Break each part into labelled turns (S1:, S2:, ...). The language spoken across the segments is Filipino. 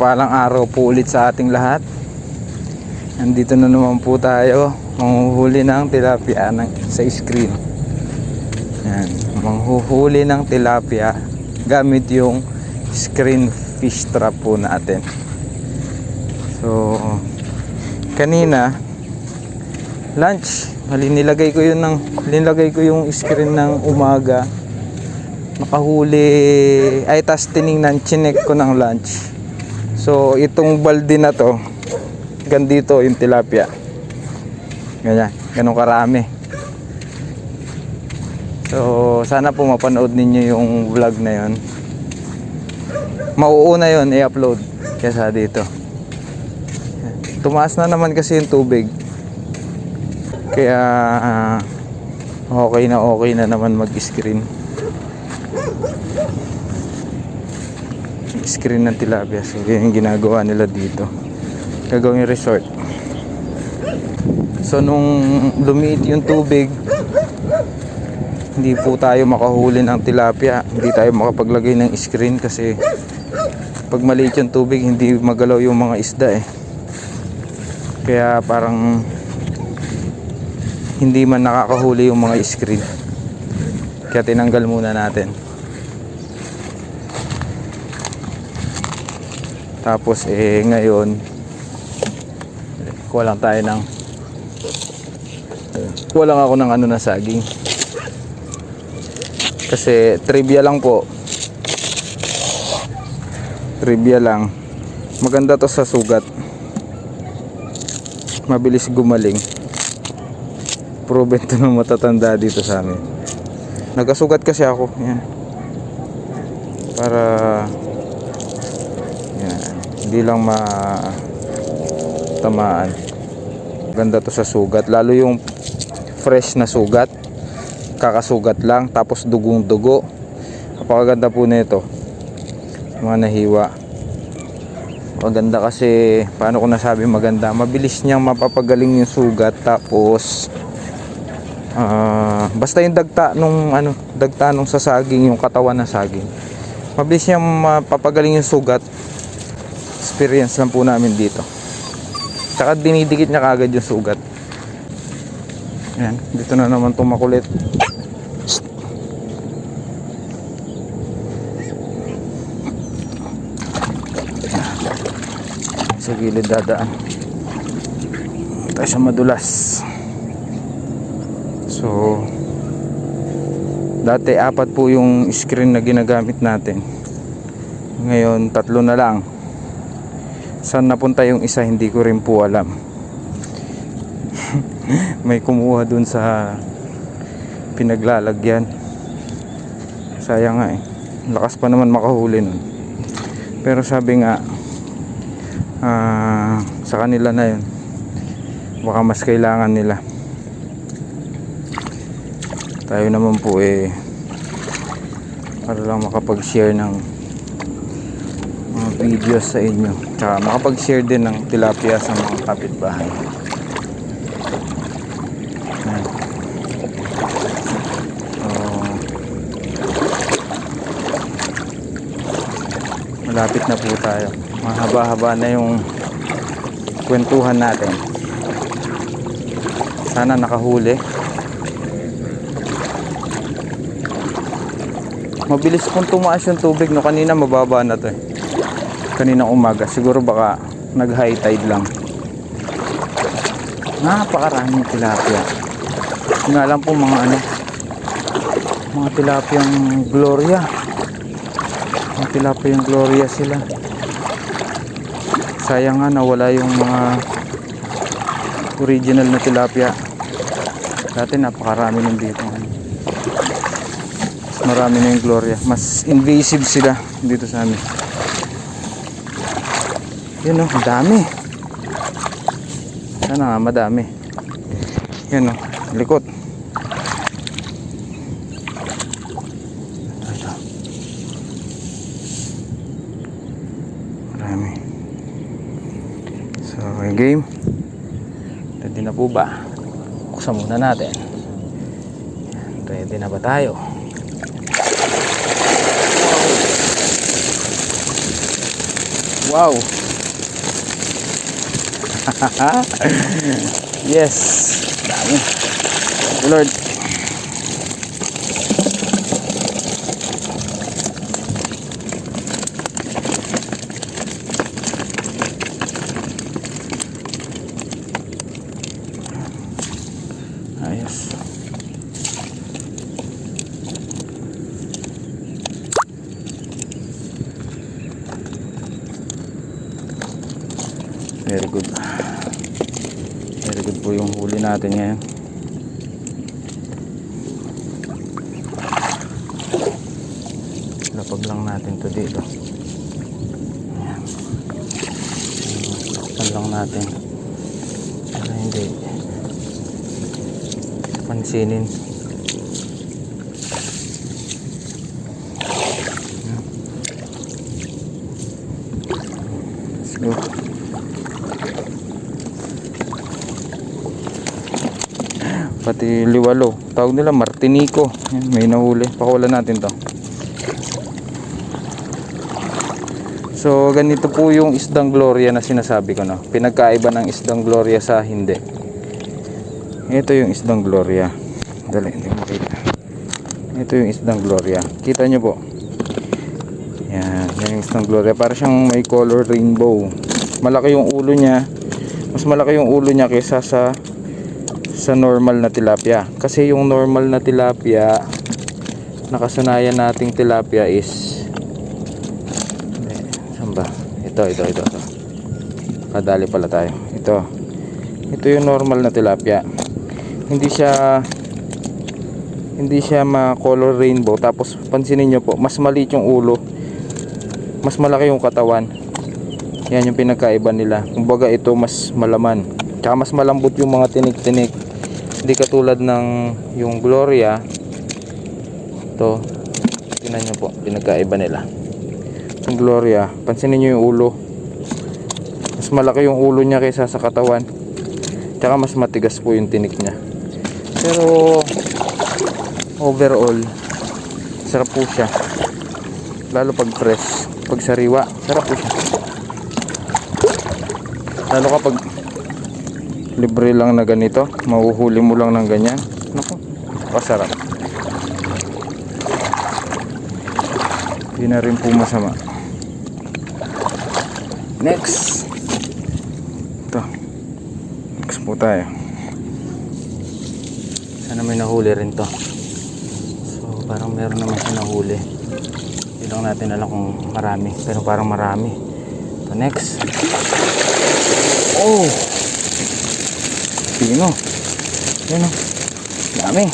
S1: Mapagpalang araw po ulit sa ating lahat. Nandito na naman po tayo. Manghuhuli ng tilapia ng, sa screen. Yan. Manghuhuli ng tilapia gamit yung screen fish trap po natin. So, kanina, lunch. Nilagay ko yun ng, nilagay ko yung screen ng umaga. Nakahuli, ay tas tiningnan, chinek ko ng lunch. So, itong balde na to, gandito yung tilapia. Ganyan, ganun karami. So, sana po mapanood ninyo yung vlog na yon. Mauuna yon i-upload kesa dito. Tumaas na naman kasi yung tubig. Kaya ah, okay na okay na naman mag-screen. Screen ng tilapia. So, yun yung ginagawa nila dito. Gagawin resort. So, nung lumiit yung tubig, hindi po tayo makahuli ng tilapia. Hindi tayo makapaglagay ng screen kasi pag maliit yung tubig, hindi magalaw yung mga isda eh. Kaya parang hindi man nakakahuli yung mga screen. Kaya tinanggal muna natin. Tapos eh ngayon kuha lang tayo ng kuha lang ako ng ano na saging. Kasi trivia lang po. Trivia lang. Maganda to sa sugat. Mabilis gumaling. Proven to ng matatanda dito sa amin. Nagkasugat kasi ako. Yan. Para. Hindi lang ma tamaan. Ganda to sa sugat. Lalo yung fresh na sugat. Kakasugat lang. Tapos dugong dugo. Napakaganda po nito. Mga nahiwa. Maganda kasi, paano ko nasabi maganda? Mabilis niyang mapapagaling yung sugat. Tapos, ah, basta yung dagta nung ano, dagta nung sa saging, yung katawan ng saging. Mabilis niyang mapapagaling yung sugat. Experience lang po namin dito. Tsaka dinidikit niya kagad yung sugat. Ayan, dito na naman itong makulit. Sa gilid dadaan. Tayo sa madulas. So, dati apat po yung screen na ginagamit natin. Ngayon, tatlo na lang. Saan napunta yung isa, hindi ko rin po alam. May kumuha dun sa pinaglalagyan. Sayang nga eh. Lakas pa naman makahuli nun. Pero sabi nga, ah, sa kanila na yun. Baka mas kailangan nila. Tayo naman po eh, para lang makapag-share ng mga videos sa inyo. Tsaka makapag-share din ng tilapia sa mga kapitbahay. So, malapit na po tayo. Mahaba-haba na yung kwentuhan natin. Sana nakahuli. Mabilis pong tumaas yung tubig no kanina mababa na to eh. Kanina umaga siguro baka nag high tide lang. Napakaraming tilapia. Yun Nga lang po mga ano mga tilapiyang gloria. Mga tilapiyang gloria sila. Sayang nga nawala yung mga original na tilapia. Dati napakarami nun dito. Mas marami na yung gloria. Mas invasive sila dito sa amin. Yun o, ang dami. Sana nga, madami. Yan o, likot. Ito. Marami. So, okay, game. Ready na po ba? Buksan muna natin. Ready na ba tayo? Wow! yes! Dami. Lord. Po yung huli natin ngayon. Lapag lang natin to dito. Ayan. Takpan lang natin. Para hindi pansinin. Let's go. Pati liwalo. Tawag nila martinico. Yan, may nahuli. Pakawalan natin to. So ganito po yung isdang gloria na sinasabi ko no? Pinagkaiba ng isdang gloria sa hindi. Ito yung isdang gloria. Dali hindi makita. Ito yung isdang gloria. Kita nyo po. Yan yung isdang gloria. Para siyang may color rainbow. Malaki yung ulo niya. Mas malaki yung ulo niya kaysa sa sa normal na tilapia. Kasi yung normal na tilapia nakasanayan nating tilapia is hindi, saan ba? Ito ito ito ito. Kadali pala tayo. Ito. Ito yung normal na tilapia. Hindi siya hindi siya ma color rainbow. Tapos pansinin nyo po mas maliit yung ulo. Mas malaki yung katawan. Yan yung pinagkaiba nila. Kumbaga ito mas malaman. Tsaka mas malambot yung mga tinik-tinik hindi katulad ng yung Gloria. To tingnan nyo po pinagkaiba nila. Yung Gloria pansinin nyo yung ulo. Mas malaki yung ulo niya kaysa sa katawan. Tsaka mas matigas po yung tinik niya. Pero overall sarap po siya. Lalo pag fresh pag sariwa sarap po siya. Lalo kapag libre lang na ganito. Mahuhuli mo lang ng ganyan. Naku pasarap. Hindi na rin po masama. Next. Ito. Next po tayo. Sana may nahuli rin to. So parang meron naman siya nahuli. Hindi lang natin alam kung marami pero parang marami. Ito next. Oh Pino. Yan o. Dami.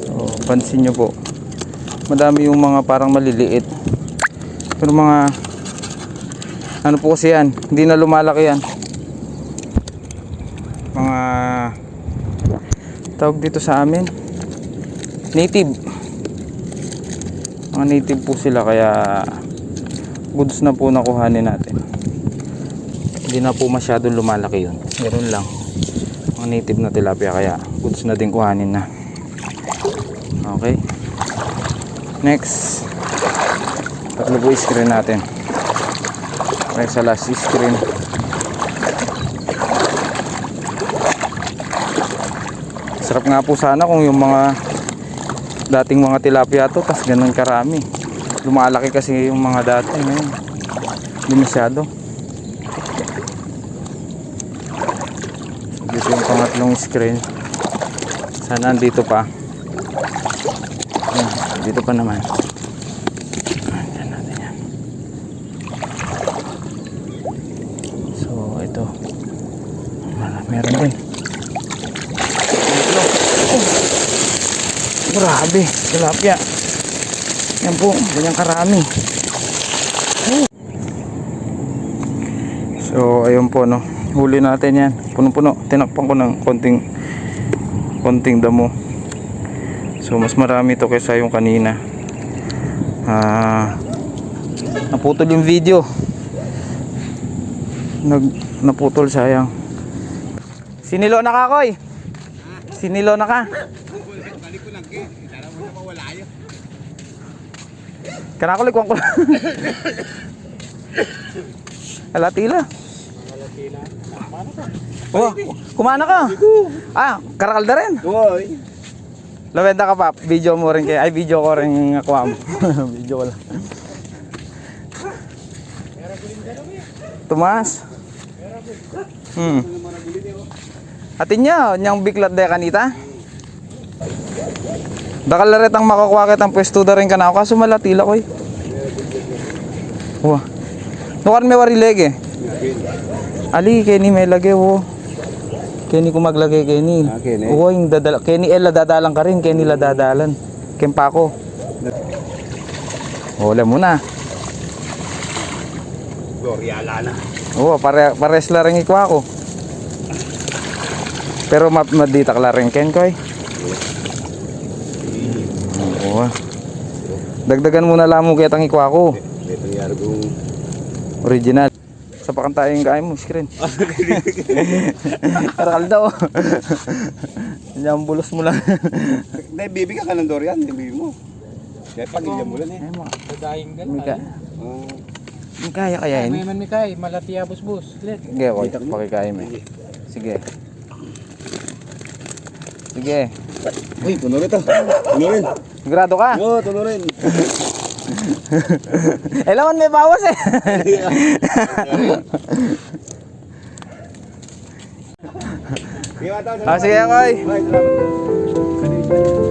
S1: So, pansin nyo po. Madami yung mga parang maliliit. Pero mga ano po kasi yan, hindi na lumalaki yan tawag dito sa amin. Native. Mga native po sila kaya goods na po nakuhanin natin. Hindi na po masyadong lumalaki yun. Meron lang. Mga native na tilapia kaya goods na din kuhanin na. Okay. Next. Tatlo po screen natin. Okay sa last screen Sarap nga po sana kung yung mga dating mga tilapia to, tas ganun karami. Lumalaki kasi yung mga dati ngayon. Hindi masyado. Dito yung pangatlong screen. Sana andito pa. Dito pa naman. Ayan natin. So, ito. Meron din. Grabe, tilapia. Yan po, ganyan karami. So, ayun po no. Huli natin yan. Puno-puno. Tinakpan ko ng konting konting damo. So, mas marami to kaysa yung kanina. Ah, Naputol yung video. Nag naputol sayang. Sinilo na ka, Koy. Sinilo na ka. Kanakulik ko lang. Ala tila. Oh, kumana ka. Ah, karakalda rin.
S2: Uy.
S1: Lawenda ka pa, video mo rin kay ay video ko rin ako mo. video ko lang. Tumas. Hmm. Atin niya, niyang biklat de kanita. Dakalaret ang makakuha kitang pwesto da rin ka na ako, kaso malatila ko eh. Wah. Nukan may warileg eh. Ali, kini may lagay wo. Kini ko maglagay kini.
S2: Ah, kini.
S1: Oo, yung dadala. Kini Ella dadalan ka rin, kini la dadalan. Kempa ko. Wala muna.
S2: Gloria Lana.
S1: Oo, pare pares la rin ikaw ako. Pero map madita ka la rin ken ko eh. Oo. Dagdagan muna lang mo kaya tang ikaw ako.
S2: Ito yung kong...
S1: Original. Sa pakantayo yung gaya mo, screen. Karakal daw. Yan, bulos mo lang.
S2: Hindi, bibi ka ka ng Dorian. Hindi bibi mo. Kaya pangilyan mo lang eh.
S1: Ay mo,
S3: Dadaying gal.
S1: may, ka,
S2: Ah,
S1: may kaya kaya
S3: May
S1: yun.
S3: man mi kay malatiya bus bus. Let.
S1: Sige, okay. Pakikaya mo. eh. Sige. Sige.
S2: Uy, puno rin to. Puno rin.
S1: Sigurado ka?
S2: Oo, puno rin.
S1: Eh, laman may bawas eh. Ah, sige, Koy.
S2: Bye.